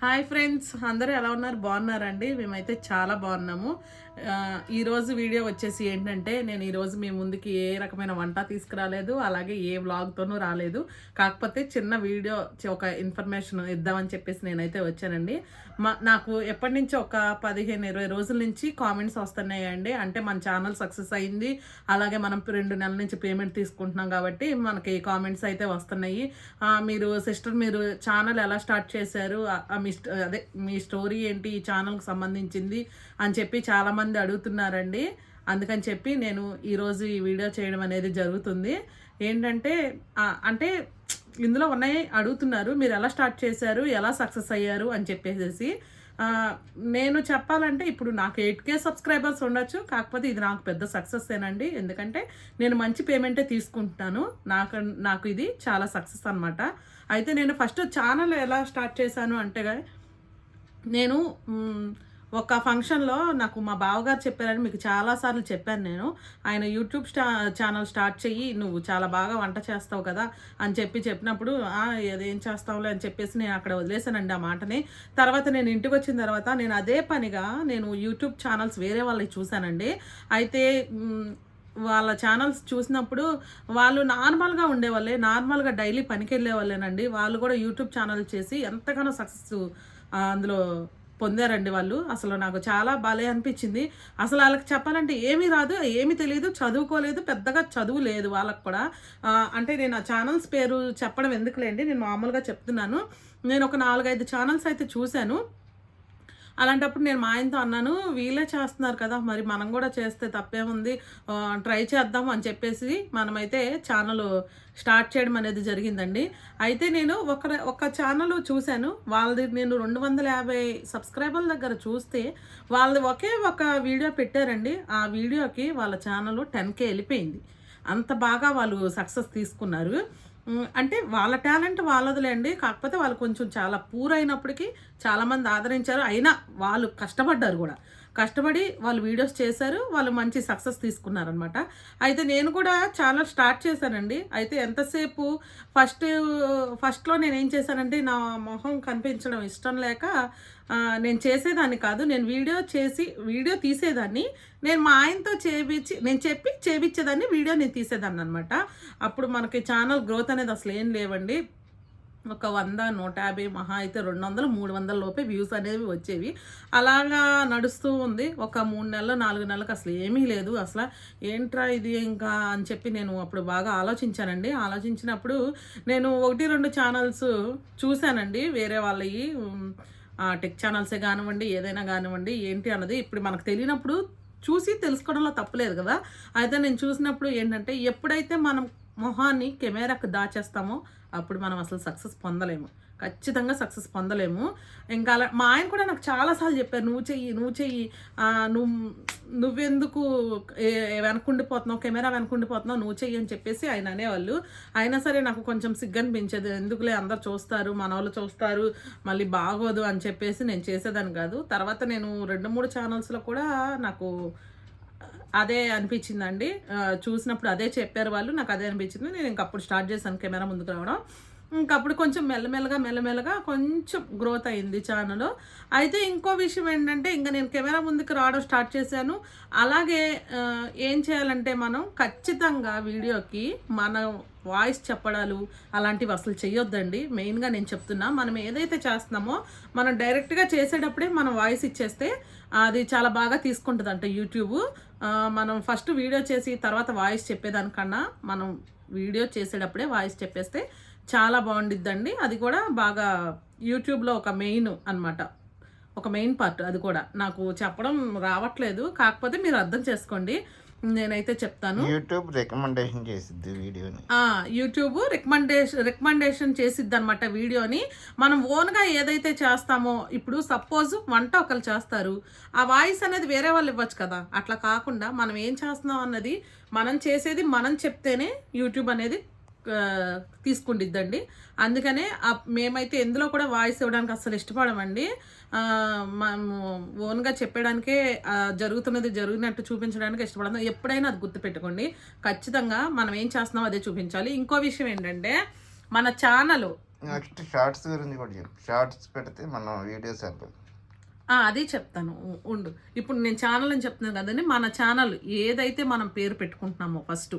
Hi friends అందరూ ఎలా ఉన్నారు? బాగున్నారండి మేమైతే చాలా బాగున్నాము. ఈరోజు వీడియో వచ్చేసి ఏంటంటే నేను ఈరోజు మీ ముందుకి ఏ రకమైన వంట తీసుకురాలేదు అలాగే ఏ వ్లాగ్తోనూ రాలేదు. కాకపోతే చిన్న వీడియో ఒక ఇన్ఫర్మేషన్ ఇద్దామని చెప్పేసి నేనైతే వచ్చానండి. మా నాకు ఎప్పటి నుంచి ఒక పదిహేను ఇరవై రోజుల నుంచి కామెంట్స్ వస్తున్నాయండి. అంటే మన ఛానల్ సక్సెస్ అయింది అలాగే మనం రెండు నెలల నుంచి పేమెంట్ తీసుకుంటున్నాం కాబట్టి మనకి కామెంట్స్ అయితే వస్తున్నాయి. మీరు సిస్టర్ మీరు ఛానల్ ఎలా స్టార్ట్ చేశారు? మీ అదే మీ స్టోరీ ఏంటి? ఈ ఛానల్కి సంబంధించింది అని చెప్పి చాలామంది అడుగుతున్నారండి. అందుకని చెప్పి నేను ఈరోజు ఈ వీడియో చేయడం అనేది జరుగుతుంది. ఏంటంటే అంటే ఇందులో ఉన్నాయి అడుగుతున్నారు. మీరు ఎలా స్టార్ట్ చేశారు? ఎలా సక్సెస్ అయ్యారు? అని చెప్పేసి నేను చెప్పాలంటే ఇప్పుడు నాకు ఎయిట్ కే సబ్స్క్రైబర్స్ ఉండొచ్చు. కాకపోతే ఇది నాకు పెద్ద సక్సెస్ ఏనండి. ఎందుకంటే నేను మంచి పేమెంటే తీసుకుంటున్నాను. నాకు నాకు ఇది చాలా సక్సెస్ అన్నమాట. అయితే నేను ఫస్ట్ ఛానల్ ఎలా స్టార్ట్ చేశాను అంటే నేను ఒక ఫంక్షన్లో నాకు మా బావగారు చెప్పారని మీకు చాలాసార్లు చెప్పాను నేను. ఆయన యూట్యూబ్ స్టా ఛానల్ స్టార్ట్ చెయ్యి నువ్వు చాలా బాగా వంట చేస్తావు కదా అని చెప్పి చెప్పినప్పుడు ఏం చేస్తావులే అని చెప్పేసి నేను అక్కడ వదిలేసానండి ఆ మాటని. తర్వాత నేను ఇంటికి వచ్చిన తర్వాత నేను అదే పనిగా నేను యూట్యూబ్ ఛానల్స్ వేరే వాళ్ళకి చూశానండి. అయితే వాళ్ళ ఛానల్స్ చూసినప్పుడు వాళ్ళు నార్మల్గా ఉండేవాళ్ళే నార్మల్గా డైలీ పనికి వెళ్ళే వాళ్ళేనండి వాళ్ళు కూడా యూట్యూబ్ ఛానల్ చేసి ఎంతగానో సక్సెస్ అందులో పొందారండి వాళ్ళు. అసలు నాకు చాలా బాలే అనిపించింది. అసలు వాళ్ళకి చెప్పాలంటే ఏమీ రాదు ఏమీ తెలియదు చదువుకోలేదు పెద్దగా చదువు లేదు వాళ్ళకి కూడా. అంటే నేను ఆ ఛానల్స్ పేరు చెప్పడం ఎందుకులేండి నేను మామూలుగా చెప్తున్నాను. నేను ఒక నాలుగైదు ఛానల్స్ అయితే చూశాను. అలాంటప్పుడు నేను మా ఆయనతో అన్నాను వీళ్ళే చేస్తున్నారు కదా మరి మనం కూడా చేస్తే తప్పేముంది? ట్రై చేద్దాం అని చెప్పేసి మనమైతే ఛానల్ స్టార్ట్ చేయడం అనేది జరిగిందండి. అయితే నేను ఒక ఒక ఛానల్ చూశాను. వాళ్ళది నేను రెండు వందల యాభై సబ్స్క్రైబర్ల దగ్గర చూస్తే వాళ్ళది ఒకే ఒక వీడియో పెట్టారండి. ఆ వీడియోకి వాళ్ళ ఛానల్ టెన్ కే వెళ్ళిపోయింది. అంత బాగా వాళ్ళు సక్సెస్ తీసుకున్నారు. అంటే వాళ్ళ టాలెంట్ వాళ్ళదిలేండి. కాకపోతే వాళ్ళు కొంచెం చాలా పూర్ అయినప్పటికీ చాలామంది ఆదరించారు. అయినా వాళ్ళు కష్టపడ్డారు కూడా. కష్టపడి వాళ్ళు వీడియోస్ చేశారు వాళ్ళు మంచి సక్సెస్ తీసుకున్నారనమాట అయితే నేను కూడా ఛానల్ స్టార్ట్ చేశానండి. అయితే ఎంతసేపు ఫస్ట్ ఫస్ట్లో నేను ఏం చేశానంటే నా మొహం కనిపించడం ఇష్టం లేక నేను చేసేదాన్ని కాదు. నేను వీడియో చేసి వీడియో తీసేదాన్ని. నేను మా ఆయనతో చేపించి నేను చెప్పి చేపించేదాన్ని వీడియో నేను తీసేదాన్ని అనమాట అప్పుడు మనకి ఛానల్ గ్రోత్ అనేది అసలు ఏం లేవండి. ఒక వంద నూట యాభై మహా అయితే రెండు వందలు మూడు వందల లోపే వ్యూస్ అనేవి వచ్చేవి. అలాగా నడుస్తూ ఉంది. ఒక మూడు నెలలు నాలుగు నెలలకు అసలు ఏమీ లేదు. అసలు ఏంట్రా ఇది ఇంకా అని చెప్పి నేను అప్పుడు బాగా ఆలోచించానండి. ఆలోచించినప్పుడు నేను ఒకటి రెండు ఛానల్స్ చూశానండి. వేరే వాళ్ళవి టెక్ ఛానల్సే కానివ్వండి ఏదైనా కానివ్వండి ఏంటి అన్నది ఇప్పుడు మనకు తెలియనప్పుడు చూసి తెలుసుకోవడంలో తప్పలేదు కదా. అయితే నేను చూసినప్పుడు ఏంటంటే ఎప్పుడైతే మనం మొహాన్ని కెమెరాకు దాచేస్తామో. అప్పుడు మనం అసలు సక్సెస్ పొందలేము. ఖచ్చితంగా సక్సెస్ పొందలేము. ఇంకా అలా మా ఆయన కూడా నాకు చాలాసార్లు చెప్పారు నువ్వు చెయ్యి నువ్వు చెయ్యి. నువ్వు నువ్వెందుకు వెనకుండిపోతున్నావు కెమెరా వెనకుండిపోతున్నావు నువ్వు చెయ్యి అని చెప్పేసి ఆయన అనేవాళ్ళు. అయినా సరే నాకు కొంచెం సిగ్గు అనిపించేది. ఎందుకులే అందరు చూస్తారు మన వాళ్ళు చూస్తారు మళ్ళీ బాగోదు అని చెప్పేసి నేను చేసేదాన్ని కాదు. తర్వాత నేను రెండు మూడు ఛానల్స్లో కూడా నాకు అదే అనిపించిందండి. చూసినప్పుడు అదే చెప్పారు వాళ్ళు. నాకు అదే అనిపించింది. నేను ఇంకప్పుడు స్టార్ట్ చేశాను కెమెరా ముందుకు రావడం. ఇంకప్పుడు కొంచెం మెల్లమెల్లగా మెల్లమెల్లగా కొంచెం గ్రోత్ అయింది ఛానల్ అయితే ఇంకో విషయం ఏంటంటే ఇంకా నేను కెమెరా ముందుకు రావడం స్టార్ట్ చేశాను. అలాగే ఏం చేయాలంటే మనం ఖచ్చితంగా వీడియోకి మన వాయిస్ చెప్పడాలు అలాంటివి అసలు చేయొద్దండి మెయిన్గా నేను చెప్తున్నా మనం ఏదైతే చేస్తున్నామో మనం డైరెక్ట్గా చేసేటప్పుడే మనం వాయిస్ ఇచ్చేస్తే అది చాలా బాగా తీసుకుంటుంది అంట యూట్యూబ్ మనం ఫస్ట్ వీడియో చేసి తర్వాత వాయిస్ చెప్పేదానికన్నా మనం వీడియో చేసేటప్పుడే వాయిస్ చెప్పేస్తే చాలా బాగుండిద్దండి. అది కూడా బాగా యూట్యూబ్లో ఒక మెయిన్ అన్నమాట. ఒక మెయిన్ పార్ట్ అది కూడా. నాకు చెప్పడం రావట్లేదు. కాకపోతే మీరు అర్థం చేసుకోండి. నేనైతే చెప్తాను. యూట్యూబ్ రికమెండేషన్ చేసిద్ది వీడియోని. ఆ, యూట్యూబ్ రికమెండేషన్ రికమెండేషన్ చేసిద్ది అనమాట వీడియోని. మనం ఓన్గా ఏదైతే చేస్తామో ఇప్పుడు సపోజ్ వంట ఒకరు చేస్తారు. ఆ వాయిస్ అనేది వేరే వాళ్ళు ఇవ్వచ్చు కదా. అట్లా కాకుండా మనం ఏం చేస్తున్నాం అన్నది మనం చేసేది మనం చెప్తేనే యూట్యూబ్ అనేది తీసుకుండిద్దండి. అందుకనే మేమైతే ఎందులో కూడా వాయిస్ ఇవ్వడానికి అసలు ఇష్టపడమండి. ఆ, మనము ఓన్గా చెప్పడానికే జరుగుతున్నది జరిగినట్టు చూపించడానికి ఇష్టపడతాం. ఎప్పుడైనా అది గుర్తుపెట్టుకోండి. ఖచ్చితంగా మనం ఏం చేస్తున్నామో అదే చూపించాలి. ఇంకో విషయం ఏంటంటే మన ఛానల్ నెక్స్ట్ షార్ట్స్ గురించి కూడా షార్ట్స్ పెడితే మనం వీడియోస్ అది చెప్తాను. ఉండు. ఇప్పుడు నేను ఛానల్ అని చెప్తున్నాను కదండి. మన ఛానల్ ఏదైతే మనం పేరు పెట్టుకుంటున్నామో ఫస్ట్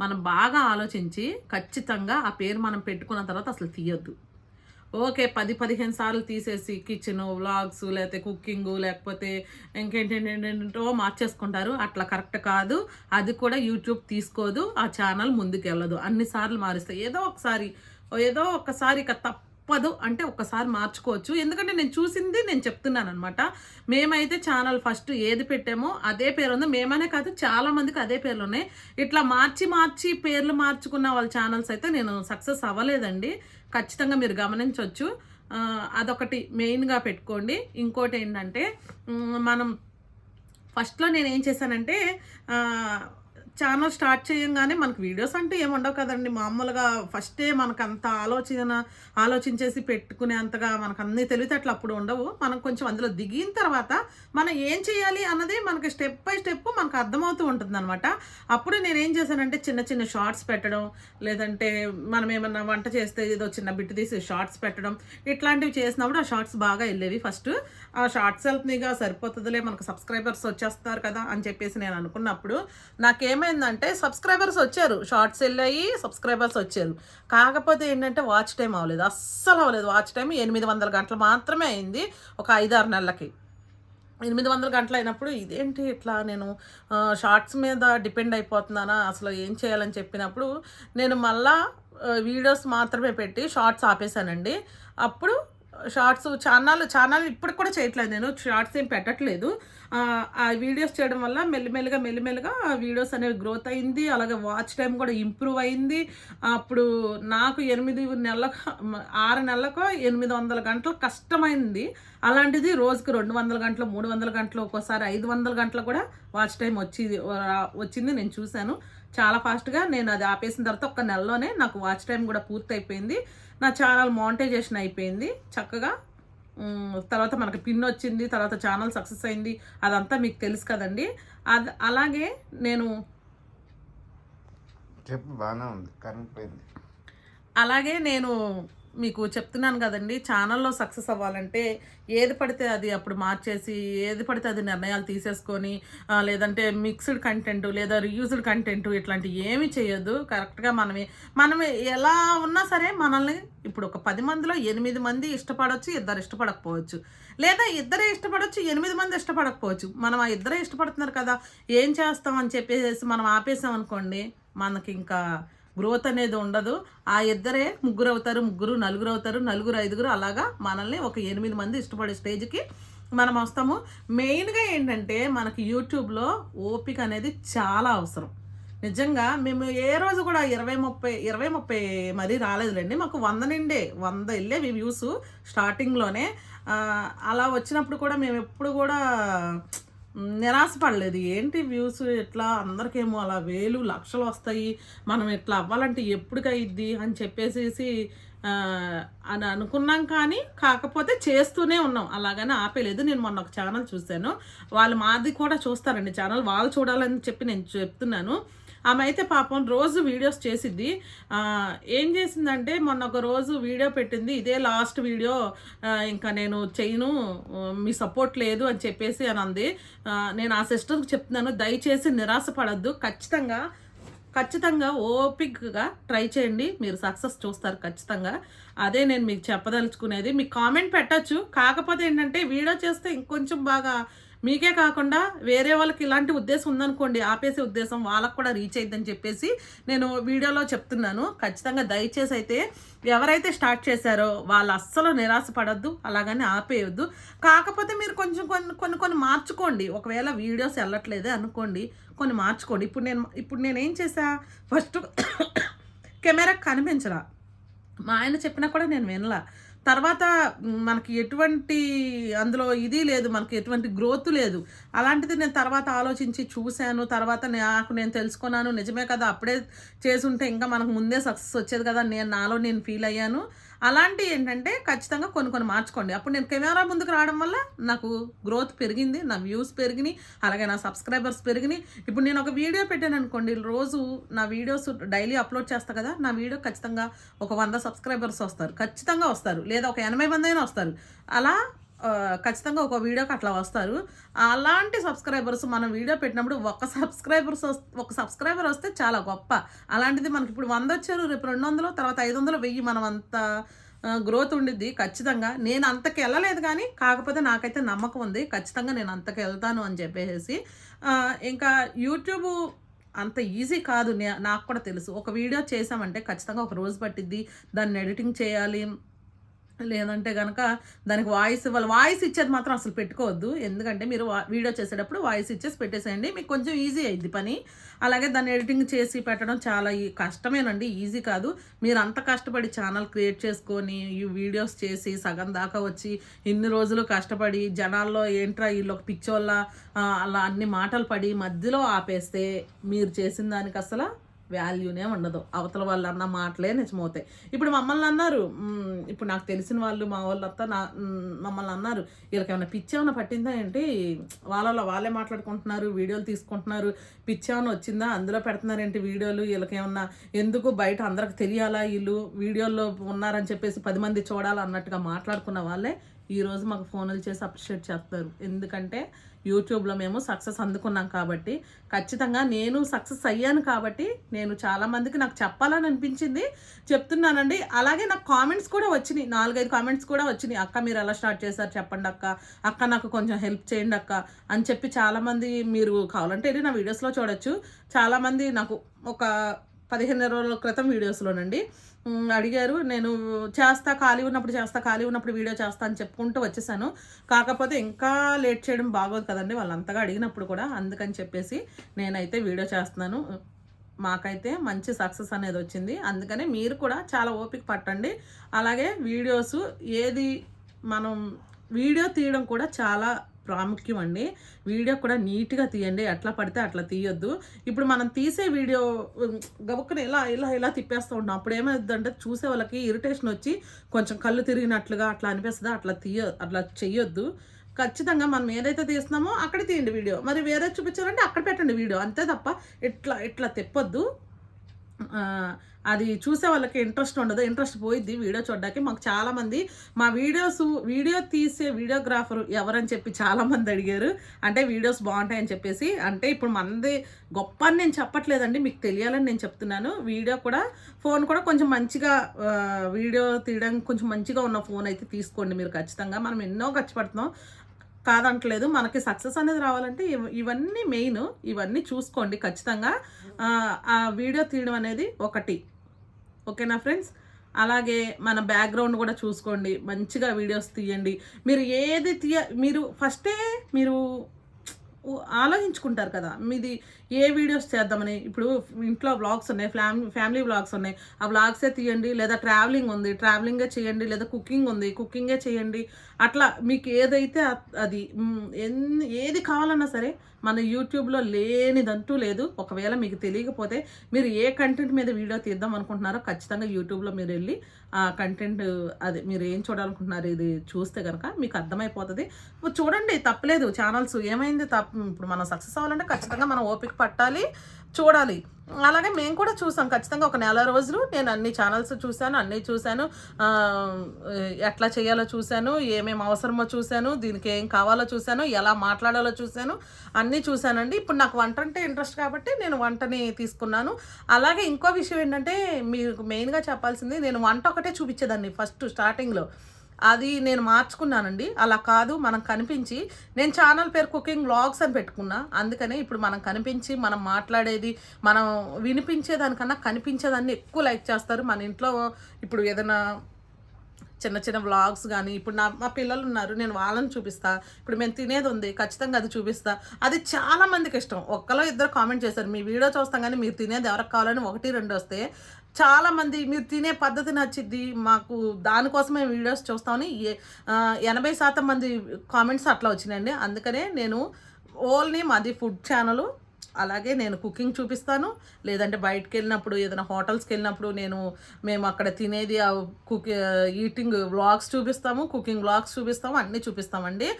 మనం బాగా ఆలోచించి ఖచ్చితంగా ఆ పేరు మనం పెట్టుకున్న తర్వాత అసలు తీయొద్దు. ఓకే పది పదిహేను సార్లు తీసేసి కిచెన్ వ్లాగ్స్ లేకపోతే కుకింగ్ లేకపోతే ఇంకేంటేంటో మార్చేసుకుంటారు. అట్లా కరెక్ట్ కాదు. అది కూడా యూట్యూబ్ తీసుకోదు. ఆ ఛానల్ ముందుకు వెళ్ళదు అన్నిసార్లు మారుస్తాయి. ఏదో ఒకసారి ఏదో ఒకసారి ఇక తప్పదు అంటే ఒకసారి మార్చుకోవచ్చు. ఎందుకంటే నేను చూసింది నేను చెప్తున్నాను అనమాట మేమైతే ఛానల్ ఫస్ట్ ఏది పెట్టామో అదే పేరు ఉంది మేమనే కాదు చాలా మందికి అదే పేర్లు ఉన్నాయి ఇట్లా మార్చి మార్చి పేర్లు మార్చుకున్న వాళ్ళ ఛానల్స్ అయితే నేను సక్సెస్ అవ్వలేదండి. ఖచ్చితంగా మీరు గమనించవచ్చు అదొకటి మెయిన్గా పెట్టుకోండి. ఇంకోటి ఏంటంటే మనం ఫస్ట్లో నేను ఏం చేశానంటే ఛానల్ స్టార్ట్ చేయంగానే మనకు వీడియోస్ అంటే ఏముండవు కదండి. మామూలుగా ఫస్టే మనకు అంత ఆలోచన ఆలోచించేసి పెట్టుకునే అంతగా మనకు అన్ని తెలివితేటలు అప్పుడు ఉండవు. మనం కొంచెం అందులో దిగిన తర్వాత మనం ఏం చేయాలి అన్నది మనకి స్టెప్ బై స్టెప్ మనకు అర్థమవుతూ ఉంటుంది అనమాట అప్పుడు నేను ఏం చేశానంటే చిన్న చిన్న షార్ట్స్ పెట్టడం లేదంటే మనం ఏమన్నా వంట చేస్తే ఏదో చిన్న బిట్టు తీసి షార్ట్స్ పెట్టడం ఇట్లాంటివి చేసినప్పుడు ఆ షార్ట్స్ బాగా వెళ్ళేవి. ఫస్ట్ ఆ షార్ట్స్ వెళ్తుందిగా సరిపోతుందిలే మనకు సబ్స్క్రైబర్స్ వచ్చేస్తారు కదా అని చెప్పేసి నేను అనుకున్నప్పుడు ఏమైందంటే సబ్స్క్రైబర్స్ వచ్చారు. షార్ట్స్ వెళ్ళాయి సబ్స్క్రైబర్స్ వచ్చారు. కాకపోతే ఏంటంటే వాచ్ టైం అవ్వలేదు. అస్సలు అవ్వలేదు. వాచ్ టైం ఎనిమిది వందల గంటలు మాత్రమే అయింది ఒక ఐదారు నెలలకి. ఎనిమిది వందల గంటలు అయినప్పుడు ఇదేంటి ఇట్లా నేను షార్ట్స్ మీద డిపెండ్ అయిపోతున్నానా? అసలు ఏం చేయాలని చెప్పినప్పుడు నేను మళ్ళా వీడియోస్ మాత్రమే పెట్టి షార్ట్స్ ఆపేశానండి. అప్పుడు షార్ట్స్ ఛానల్ ఛానల్ ఇప్పటికి కూడా చేయట్లేదు నేను. షార్ట్స్ ఏం పెట్టట్లేదు. ఆ, వీడియోస్ చేయడం వల్ల మెల్లిమెల్లిగా మెల్లిమెల్లిగా ఆ వీడియోస్ అనేవి గ్రోత్ అయింది. అలాగే వాచ్ టైం కూడా ఇంప్రూవ్ అయింది. అప్పుడు నాకు ఎనిమిది నెలలకు ఆరు నెలలకు ఎనిమిది వందల గంటలు కష్టమైంది. అలాంటిది రోజుకి రెండు వందల గంటలు మూడు వందల గంటలు ఒక్కోసారి ఐదు వందల గంటలు కూడా వాచ్ టైం వచ్చి వచ్చింది నేను చూశాను. చాలా ఫాస్ట్గా నేను అది ఆపేసిన తర్వాత ఒక్క నెలలోనే నాకు వాచ్ టైం కూడా పూర్తయిపోయింది. నా ఛానల్ మానిటైజేషన్ అయిపోయింది. చక్కగా తర్వాత మనకి పిన్ వచ్చింది తర్వాత ఛానల్ సక్సెస్ అయింది. అదంతా మీకు తెలుసు కదండి. అది అలాగే నేను చెప్పు బాగానే ఉంది. కరెంట్ పోయింది. అలాగే నేను మీకు చెప్తున్నాను కదండి ఛానల్లో సక్సెస్ అవ్వాలంటే ఏది పడితే అది అప్పుడు మార్చేసి ఏది పడితే అది నిర్ణయాలు తీసేసుకొని లేదంటే మిక్స్డ్ కంటెంట్ లేదా రియూజ్డ్ కంటెంట్ ఇట్లాంటి ఏమి చేయొద్దు. కరెక్ట్గా మనమే మనం ఎలా ఉన్నా సరే మనల్ని ఇప్పుడు ఒక పది మందిలో ఎనిమిది మంది ఇష్టపడవచ్చు ఇద్దరు ఇష్టపడకపోవచ్చు. లేదా ఇద్దరే ఇష్టపడవచ్చు ఎనిమిది మంది ఇష్టపడకపోవచ్చు. మనం ఆ ఇద్దరే ఇష్టపడుతున్నారు కదా ఏం చేస్తాం అని చెప్పేసి మనం ఆపేసాం అనుకోండి మనకి ఇంకా గ్రోత్ అనేది ఉండదు. ఆ ఇద్దరే ముగ్గురు అవుతారు ముగ్గురు నలుగురు అవుతారు నలుగురు ఐదుగురు అలాగా మనల్ని ఒక ఎనిమిది మంది ఇష్టపడే స్టేజ్కి మనం వస్తాము. మెయిన్గా ఏంటంటే మనకి యూట్యూబ్లో ఓపిక అనేది చాలా అవసరం. నిజంగా మేము ఏ రోజు కూడా ఇరవై ముప్పై ఇరవై ముప్పై మరీ రాలేదులేండి. మాకు వంద నిండే వంద వెళ్ళేవి వ్యూస్ స్టార్టింగ్లోనే. అలా వచ్చినప్పుడు కూడా మేము ఎప్పుడు కూడా నిరాశపడలేదు. ఏంటి వ్యూస్? ఎట్లా? అందరికేమో అలా వేలు లక్షలు వస్తాయి. మనం ఇట్లా అవ్వాలంటే ఎప్పటికయిద్ది అని చెప్పేసేసి అని అనుకున్నాం కానీ కాకపోతే చేస్తూనే ఉన్నాం. అలాగని ఆపేలేదు. నేను మొన్న ఒక ఛానల్ చూశాను. వాళ్ళు మాది కూడా చూస్తారండి ఛానల్. వాళ్ళు చూడాలని చెప్పి నేను చెప్తున్నాను. ఆమె అయితే పాపం రోజు వీడియోస్ చేసిద్ది ఏం చేసిందంటే మొన్న ఒక రోజు వీడియో పెట్టింది. ఇదే లాస్ట్ వీడియో. ఇంకా నేను చేయను మీ సపోర్ట్ లేదు అని చెప్పేసి అని అంది. నేను ఆ సిస్టర్కి చెప్తున్నాను దయచేసి నిరాశపడద్దు. ఖచ్చితంగా ఖచ్చితంగా ఓపిక్గా ట్రై చేయండి. మీరు సక్సెస్ చూస్తారు ఖచ్చితంగా. అదే నేను మీకు చెప్పదలుచుకునేది. మీకు కామెంట్ పెట్టచ్చు. కాకపోతే ఏంటంటే వీడియో చేస్తే ఇంకొంచెం బాగా మీకే కాకుండా వేరే వాళ్ళకి ఇలాంటి ఉద్దేశం ఉందనుకోండి ఆపేసే ఉద్దేశం వాళ్ళకు కూడా రీచ్ అయిద్దని చెప్పేసి నేను వీడియోలో చెప్తున్నాను. ఖచ్చితంగా దయచేసి అయితే ఎవరైతే స్టార్ట్ చేశారో వాళ్ళు అస్సలు నిరాశ పడద్దు అలాగని ఆపేయొద్దు. కాకపోతే మీరు కొంచెం కొన్ని కొన్ని కొన్ని మార్చుకోండి. ఒకవేళ వీడియోస్ వెళ్ళట్లేదే అనుకోండి కొన్ని మార్చుకోండి. ఇప్పుడు నేను ఇప్పుడు నేను ఏం చేశా? ఫస్ట్ కెమెరా కనిపించరా మా ఆయన చెప్పినా కూడా నేను వినలా. తర్వాత మనకి ఎటువంటి అందులో ఇది లేదు మనకి ఎటువంటి గ్రోత్ లేదు. అలాంటిది నేను తర్వాత ఆలోచించి చూశాను. తర్వాత నాకు నేను తెలుసుకున్నాను. నిజమే కదా అప్పుడే చేసుంటే ఇంకా మనకు ముందే సక్సెస్ వచ్చేది కదా నేను నాలో నేను ఫీల్ అయ్యాను. అలాంటివి ఏంటంటే ఖచ్చితంగా కొన్ని కొన్ని మార్చుకోండి. అప్పుడు నేను కెమెరా ముందుకు రావడం వల్ల నాకు గ్రోత్ పెరిగింది నా వ్యూస్ పెరిగినాయి అలాగే నా సబ్స్క్రైబర్స్ పెరిగినాయి. ఇప్పుడు నేను ఒక వీడియో పెట్టాను అనుకోండి రోజు నా వీడియోస్ డైలీ అప్లోడ్ చేస్తా కదా నా వీడియో ఖచ్చితంగా ఒక వంద సబ్స్క్రైబర్స్ వస్తారు ఖచ్చితంగా వస్తారు. లేదా ఒక ఎనభై మంది అయినా వస్తారు. అలా ఖచ్చితంగా ఒక వీడియోకి అట్లా వస్తారు. అలాంటి సబ్స్క్రైబర్స్ మనం వీడియో పెట్టినప్పుడు ఒక సబ్స్క్రైబర్స్ ఒక సబ్స్క్రైబర్ వస్తే చాలా గొప్ప. అలాంటిది మనకి ఇప్పుడు వంద వచ్చారు రేపు రెండు వందలు తర్వాత ఐదు వందలు వెయ్యి మనం అంత గ్రోత్ ఉండిద్ది ఖచ్చితంగా. నేను అంతకి వెళ్ళలేదు కానీ కాకపోతే నాకైతే నమ్మకం ఉంది. ఖచ్చితంగా నేను అంతకు వెళ్తాను అని చెప్పేసి. ఇంకా యూట్యూబ్ అంత ఈజీ కాదు నే- నాకు కూడా తెలుసు. ఒక వీడియో చేసామంటే ఖచ్చితంగా ఒక రోజు పట్టిద్ది. దాన్ని ఎడిటింగ్ చేయాలి. లేదంటే కనుక దానికి వాయిస్ ఇవ్వాలి. వాయిస్ ఇచ్చేది మాత్రం అసలు పెట్టుకోవద్దు. ఎందుకంటే మీరు వీడియో చేసేటప్పుడు వాయిస్ ఇచ్చేసి పెట్టేసేయండి. మీకు కొంచెం ఈజీ అయింది పని. అలాగే దాన్ని ఎడిటింగ్ చేసి పెట్టడం చాలా ఈ- కష్టమేనండి. ఈజీ కాదు. మీరు అంత కష్టపడి ఛానల్ క్రియేట్ చేసుకొని ఈ వీడియోస్ చేసి సగం దాకా వచ్చి ఇన్ని రోజులు కష్టపడి జనాల్లో ఏంట్రా వీళ్ళు ఒక పిచ్చోళ్ళ అలా అన్ని మాటలు పడి మధ్యలో ఆపేస్తే మీరు చేసిన దానికి అసలు వాల్యూనే ఉండదు. అవతల వాళ్ళు అన్న మాటలే నిజమవుతాయి. ఇప్పుడు మమ్మల్ని అన్నారు ఇప్పుడు నాకు తెలిసిన వాళ్ళు మా వాళ్ళంతా నా మమ్మల్ని అన్నారు వీళ్ళకి ఏమైనా పిచ్చి ఏమైనా పట్టిందా ఏంటి? వాళ్ళలో వాళ్ళే మాట్లాడుకుంటున్నారు వీడియోలు తీసుకుంటున్నారు. పిచ్చేమైనా వచ్చిందా? అందులో పెడుతున్నారేంటి వీడియోలు? వీళ్ళకేమన్నా ఎందుకు బయట అందరికి తెలియాలా వీళ్ళు? వీడియోల్లో ఉన్నారని చెప్పేసి పది మంది చూడాలన్నట్టుగా మాట్లాడుకున్న వాళ్ళే ఈ రోజు మాకు ఫోన్లు చేసి అప్రిషియేట్ చేస్తారు. ఎందుకంటే యూట్యూబ్లో మేము సక్సెస్ అందుకున్నాం కాబట్టి ఖచ్చితంగా నేను సక్సెస్ అయ్యాను కాబట్టి నేను చాలామందికి నాకు చెప్పాలని అనిపించింది. చెప్తున్నానండి. అలాగే నాకు కామెంట్స్ కూడా వచ్చినాయి. నాలుగైదు కామెంట్స్ కూడా వచ్చినాయి. అక్క మీరు ఎలా స్టార్ట్ చేశారు చెప్పండి అక్క. అక్క నాకు కొంచెం హెల్ప్ చేయండి అక్క అని చెప్పి చాలామంది మీరు కావాలంటే నా వీడియోస్లో చూడొచ్చు. చాలామంది నాకు ఒక పదిహేను రోజుల క్రితం వీడియోస్లోనండి. అడిగారు. నేను చేస్తా ఖాళీ ఉన్నప్పుడు చేస్తా ఖాళీ ఉన్నప్పుడు వీడియో చేస్తా అని చెప్పుకుంటూ వచ్చేసాను. కాకపోతే ఇంకా లేట్ చేయడం బాగోదు కదండి వాళ్ళు అంతగా అడిగినప్పుడు కూడా అందుకని చెప్పేసి నేనైతే వీడియో చేస్తున్నాను. మాకైతే మంచి సక్సెస్ అనేది వచ్చింది. అందుకనే మీరు కూడా చాలా ఓపిక పట్టండి. అలాగే వీడియోస్ ఏది మనం వీడియో తీయడం కూడా చాలా ప్రాముఖ్యం అండి వీడియో కూడా నీట్గా తీయండి. ఎట్లా పడితే అట్లా తీయొద్దు. ఇప్పుడు మనం తీసే వీడియో ఉమ్, ఇలా ఇలా ఇలా తిప్పేస్తూ ఉంటాం. అప్పుడు ఏమవుతుందంటే చూసే వాళ్ళకి ఇరిటేషన్ వచ్చి కొంచెం కళ్ళు తిరిగినట్లుగా అట్లా అనిపిస్తుంది? అట్లా తీయ అట్లా చెయ్యొద్దు. ఖచ్చితంగా మనం ఏదైతే తీస్తున్నామో అక్కడ తీయండి వీడియో. మరి వేరే చూపించారంటే అక్కడ పెట్టండి వీడియో. అంతే తప్ప ఇట్లా ఇట్లా తిప్పొద్దు. అది చూసే వాళ్ళకి ఇంట్రెస్ట్ ఉండదు ఇంట్రెస్ట్ పోయిద్ది వీడియో చూడడానికి. మాకు చాలామంది మా వీడియోస్ వీడియో తీసే వీడియోగ్రాఫర్ ఎవరని చెప్పి చాలామంది అడిగారు. అంటే వీడియోస్ బాగుంటాయని చెప్పేసి. అంటే ఇప్పుడు మనది గొప్ప అని నేను చెప్పట్లేదండి మీకు తెలియాలని నేను చెప్తున్నాను. వీడియో కూడా ఫోన్ కూడా కొంచెం మంచిగా వీడియో తీయడం కొంచెం మంచిగా ఉన్న ఫోన్ అయితే తీసుకోండి మీరు ఖచ్చితంగా. మనం ఎన్నో ఖర్చు పెడుతున్నాం. కాదంటలేదు. మనకి సక్సెస్ అనేది రావాలంటే ఇవన్నీ మెయిన్ ఇవన్నీ చూసుకోండి ఖచ్చితంగా. ఆ, వీడియో తీయడం అనేది ఒకటి. ఓకేనా ఫ్రెండ్స్ అలాగే మన బ్యాక్గ్రౌండ్ కూడా చూసుకోండి. మంచిగా వీడియోస్ తీయండి. మీరు ఏది తీయ మీరు ఫస్టే మీరు ఆలోచించుకుంటారు కదా. మీది ఏ వీడియోస్ చేద్దామని? ఇప్పుడు ఇంట్లో వ్లాగ్స్ ఉన్నాయి ఫ్యామిలీ ఫ్యామిలీ వ్లాగ్స్ ఉన్నాయి. ఆ వ్లాగ్సే తీయండి లేదా ట్రావెలింగ్ ఉంది ట్రావెలింగే చేయండి లేదా కుకింగ్ ఉంది కుకింగే చేయండి. అట్లా మీకు ఏదైతే అది ఎన్ని ఏది కావాలన్నా సరే మన యూట్యూబ్లో లేనిదంటూ లేదు. ఒకవేళ మీకు తెలియకపోతే మీరు ఏ కంటెంట్ మీద వీడియో తీద్దాం అనుకుంటున్నారో ఖచ్చితంగా యూట్యూబ్లో మీరు వెళ్ళి ఆ కంటెంట్ అది మీరు ఏం చూడాలనుకుంటున్నారు ఇది చూస్తే కనుక మీకు అర్థమైపోతుంది. చూడండి తప్పలేదు. ఛానల్స్ ఏమైంది తప్ప ఇప్పుడు మనం సక్సెస్ అవ్వాలంటే ఖచ్చితంగా మనం ఓపిక పట్టాలి చూడాలి. అలాగే మేము కూడా చూసాం. ఖచ్చితంగా ఒక నెల రోజులు నేను అన్ని ఛానల్స్ చూశాను అన్నీ చూశాను. ఎట్లా చేయాలో చూశాను ఏమేమి అవసరమో చూశాను దీనికి ఏం కావాలో చూశాను ఎలా మాట్లాడాలో చూశాను అన్నీ చూశానండి. ఇప్పుడు నాకు వంట అంటే ఇంట్రెస్ట్ కాబట్టి నేను వంటని తీసుకున్నాను. అలాగే ఇంకో విషయం ఏంటంటే మీకు మెయిన్గా చెప్పాల్సింది నేను వంట ఒకటే చూపించేదాన్ని ఫస్ట్ స్టార్టింగ్లో అది నేను మార్చుకున్నానండి. అలా కాదు మనం కనిపించి నేను ఛానల్ పేరు కుకింగ్ వ్లాగ్స్ అని పెట్టుకున్నా. అందుకనే ఇప్పుడు మనం కనిపించి మనం మాట్లాడేది మనం వినిపించేదానికన్నా కనిపించేదాన్ని ఎక్కువ లైక్ చేస్తారు. మన ఇంట్లో ఇప్పుడు ఏదైనా చిన్న చిన్న వ్లాగ్స్ కానీ ఇప్పుడు నా మా పిల్లలు ఉన్నారు నేను వాళ్ళని చూపిస్తా. ఇప్పుడు మేము తినేది ఉంది ఖచ్చితంగా అది చూపిస్తా. అది చాలా మందికి ఇష్టం. ఒక్కలో ఇద్దరు కామెంట్ చేశారు మీ వీడియో చూస్తాం కానీ మీరు తినేది ఎవరికి కావాలని ఒకటి రెండు వస్తే చాలామంది మీరు తినే పద్ధతి నచ్చిద్ది మాకు దానికోసమే వీడియోస్ చూస్తామని ఏ- ఎనభై శాతం మంది కామెంట్స్ అట్లా వచ్చినాయండి. అందుకనే నేను ఓన్లీ మాది ఫుడ్ ఛానల్ అలాగే నేను కుకింగ్ చూపిస్తాను. లేదంటే బయటకు వెళ్ళినప్పుడు ఏదైనా హోటల్స్కి వెళ్ళినప్పుడు నేను మేము అక్కడ తినేది ఆ కుకి ఈటింగ్ వ్లాగ్స్ చూపిస్తాము కుకింగ్ వ్లాగ్స్ చూపిస్తాము అన్నీ చూపిస్తామండి.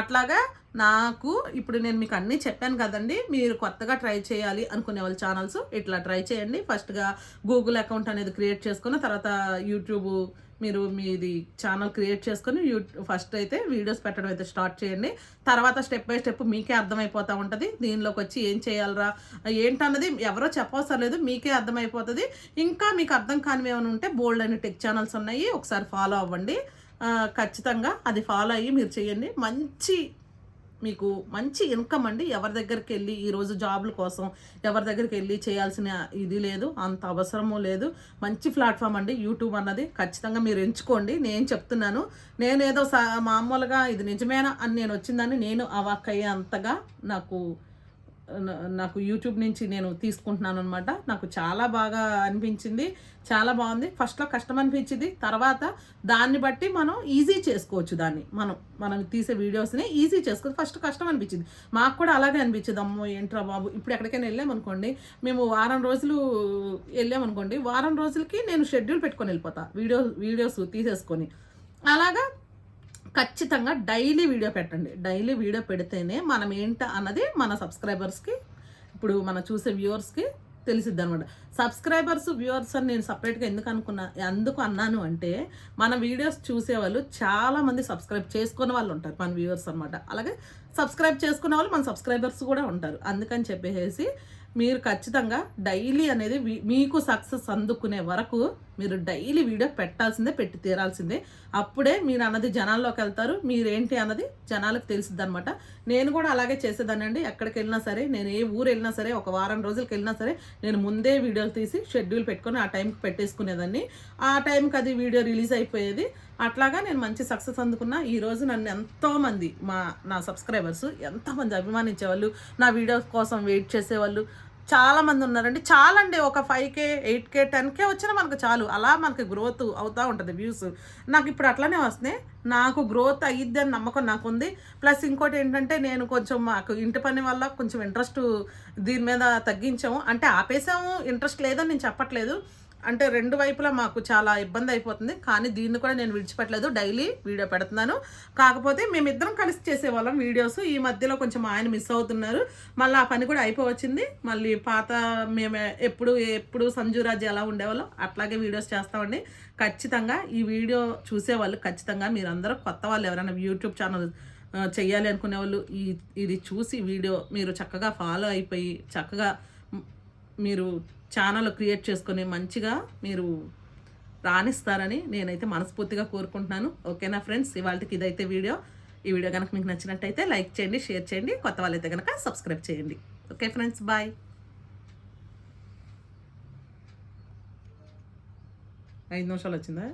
అట్లాగా నాకు ఇప్పుడు నేను మీకు అన్నీ చెప్పాను కదండి. మీరు కొత్తగా ట్రై చేయాలి అనుకునే వాళ్ళ ఛానల్స్ ఇట్లా ట్రై చేయండి. ఫస్ట్గా గూగుల్ అకౌంట్ అనేది క్రియేట్ చేసుకుని తర్వాత యూట్యూబ్ మీరు మీది ఛానల్ క్రియేట్ చేసుకొని యూ ఫస్ట్ అయితే వీడియోస్ పెట్టడం అయితే స్టార్ట్ చేయండి. తర్వాత స్టెప్ బై స్టెప్ మీకే అర్థమైపోతూ ఉంటుంది. దీనిలోకి వచ్చి ఏం చేయాలరా? ఏంటన్నది ఎవరో చెప్పవసరం లేదు. మీకే అర్థమైపోతుంది. ఇంకా మీకు అర్థం కానివి ఏమైనా ఉంటే బోల్డ్ అనే టెక్ ఛానల్స్ ఉన్నాయి. ఒకసారి ఫాలో అవ్వండి. ఖచ్చితంగా అది ఫాలో అయ్యి మీరు చేయండి. మంచి మీకు మంచి ఇన్కమ్ అండి. ఎవరి దగ్గరికి వెళ్ళి ఈరోజు జాబ్ల కోసం ఎవరి దగ్గరికి వెళ్ళి చేయాల్సిన ఇది లేదు అంత అవసరము లేదు. మంచి ప్లాట్ఫామ్ అండి యూట్యూబ్ అన్నది. ఖచ్చితంగా మీరు ఎంచుకోండి. నేను చెప్తున్నాను. నేనేదో సా మామూలుగా ఇది నిజమేనా అని నేను వచ్చిందని నేను అవాక్ అయ్యే అంతగా నాకు నాకు యూట్యూబ్ నుంచి నేను తీసుకుంటున్నాను అనమాట నాకు చాలా బాగా అనిపించింది. చాలా బాగుంది. ఫస్ట్లో కష్టం అనిపించింది. తర్వాత దాన్ని బట్టి మనం ఈజీ చేసుకోవచ్చు దాన్ని. మనం మనం తీసే వీడియోస్ని ఈజీ చేసుకోవచ్చు ఫస్ట్ కష్టం అనిపించింది. మాకు కూడా అలాగే అనిపించింది. అమ్మో ఏంట్రా బాబు ఇప్పుడు ఎక్కడికైనా వెళ్ళామనుకోండి మేము వారం రోజులు వెళ్ళామనుకోండి వారం రోజులకి నేను షెడ్యూల్ పెట్టుకొని వెళ్ళిపోతా. వీడియో వీడియోస్ తీసేసుకొని. అలాగా ఖచ్చితంగా డైలీ వీడియో పెట్టండి. డైలీ వీడియో పెడితేనే మనం ఏంట అన్నది మన సబ్స్క్రైబర్స్కి ఇప్పుడు మనం చూసే వ్యూవర్స్కి తెలిసిద్ది అనమాట సబ్స్క్రైబర్స్ వ్యూవర్స్ అని నేను సపరేట్గా ఎందుకు అనుకున్నా ఎందుకు అన్నాను అంటే మన వీడియోస్ చూసేవాళ్ళు చాలా మంది సబ్స్క్రైబ్ చేసుకునే వాళ్ళు ఉంటారు మన వ్యూవర్స్ అనమాట అలాగే సబ్స్క్రైబ్ చేసుకునే వాళ్ళు మన సబ్స్క్రైబర్స్ కూడా ఉంటారు. అందుకని చెప్పేసి మీరు ఖచ్చితంగా డైలీ అనేది మీకు సక్సెస్ అందుకునే వరకు మీరు డైలీ వీడియో పెట్టాల్సిందే పెట్టి తీరాల్సిందే. అప్పుడే మీరు అన్నది జనాల్లోకి వెళ్తారు. మీరేంటి అన్నది జనాలకు తెలిసిద్ది అనమాట నేను కూడా అలాగే చేసేదాన్ని అండి. ఎక్కడికి వెళ్ళినా సరే నేను ఏ ఊరు వెళ్ళినా సరే ఒక వారం రోజులకి వెళ్ళినా సరే నేను ముందే వీడియోలు తీసి షెడ్యూల్ పెట్టుకొని ఆ టైంకి పెట్టేసుకునేదాన్ని. ఆ టైంకి అది వీడియో రిలీజ్ అయిపోయేది. అట్లాగా నేను మంచి సక్సెస్ అందుకున్నా ఈ రోజు నన్ను ఎంతోమంది మా నా సబ్స్క్రైబర్స్ ఎంతోమంది అభిమానించేవాళ్ళు నా వీడియోస్ కోసం వెయిట్ చేసేవాళ్ళు చాలా మంది ఉన్నారండి. చాలా అండి ఒక five K eight K ten K వచ్చినా మనకు చాలు. అలా మనకి గ్రోత్ అవుతూ ఉంటుంది వ్యూస్ నాకు ఇప్పుడు అట్లానే వస్తున్నాయి. నాకు గ్రోత్ అయ్యిద్ది అని నమ్మకం నాకు ఉంది ప్లస్ ఇంకోటి ఏంటంటే నేను కొంచెం మాకు ఇంటి పని వల్ల కొంచెం ఇంట్రెస్ట్ దీని మీద తగ్గించాము. అంటే ఆపేసాము. ఇంట్రెస్ట్ లేదని నేను చెప్పట్లేదు. అంటే రెండు వైపులా మాకు చాలా ఇబ్బంది అయిపోతుంది. కానీ దీన్ని కూడా నేను విడిచిపెట్టలేదు. డైలీ వీడియో పెడుతున్నాను. కాకపోతే మేమిద్దరం కలిసి చేసేవాళ్ళం వీడియోస్. ఈ మధ్యలో కొంచెం ఆయన మిస్ అవుతున్నారు. మళ్ళీ ఆ పని కూడా అయిపోవచ్చింది. మళ్ళీ పాత మేము ఎప్పుడు ఎప్పుడు సంజురాజ్ ఎలా ఉండేవాళ్ళం అట్లాగే వీడియోస్ చేస్తామండి. ఖచ్చితంగా ఈ వీడియో చూసేవాళ్ళు ఖచ్చితంగా. మీరందరూ కొత్త వాళ్ళు ఎవరైనా యూట్యూబ్ ఛానల్ చేయాలి అనుకునే వాళ్ళు ఈ ఇది చూసి వీడియో మీరు చక్కగా ఫాలో అయిపోయి చక్కగా మీరు ఛానల్ క్రియేట్ చేసుకొని మంచిగా మీరు రాణిస్తారని నేనైతే మనస్ఫూర్తిగా కోరుకుంటున్నాను. ఓకేనా ఫ్రెండ్స్ ఇవాళకి ఇదైతే వీడియో. ఈ వీడియో కనుక మీకు నచ్చినట్టయితే లైక్ చేయండి షేర్ చేయండి కొత్త వాళ్ళైతే కనుక సబ్స్క్రైబ్ చేయండి. ఓకే ఫ్రెండ్స్ బాయ్ ఐదు నిమిషాలు వచ్చిందా?